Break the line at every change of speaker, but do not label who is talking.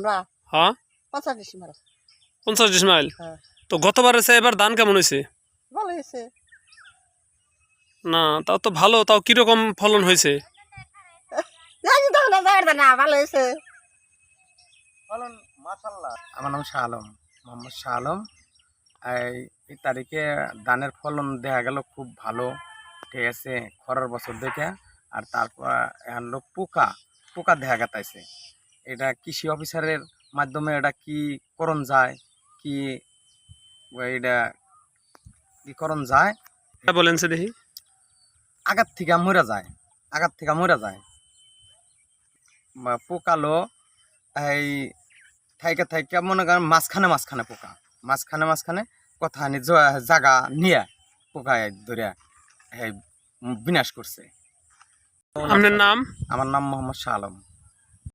না।
হ্যাঁ?
পঞ্চাশ ডিসেম্বর
পঞ্চাশ ডিসমাইল
হ্যাঁ।
তো গতবার এসে এবার ধান কেমন হয়েছে?
ভালো হয়েছে।
না তাও তো ভালো তাও কীরকম ফলন হয়েছে?
জানি তো না ভালো হয়েছে।
মাশাল্লাহ আমার নাম শাহ আলম মোহাম্মদ শাহ আলম। এই তারিখে ধানের ফলন দেখা গেল খুব ভালো ঠিক আছে খরার বছর দেখে। আর তারপর এখন হলো পোকা পোকা দেখা গেতাইছে। এটা কৃষি অফিসারের মাধ্যমে এটা কি করণ যায়? কি এটা কি করণ যায়?
বলেন সে দেখি।
আগার থেকে মরা যায়। আগার থেকে মরে যায়। বা পোকালো এই থাইকে থাইকে মনে করেন মাঝখানে মাঝখানে পোকা। মাঝখানে মাঝখানে কথা নি জায়গা নিয়ে পোকা ধরে বিনাশ করছে।
আপনার নাম?
আমার নাম মোহাম্মদ শাহ আলম।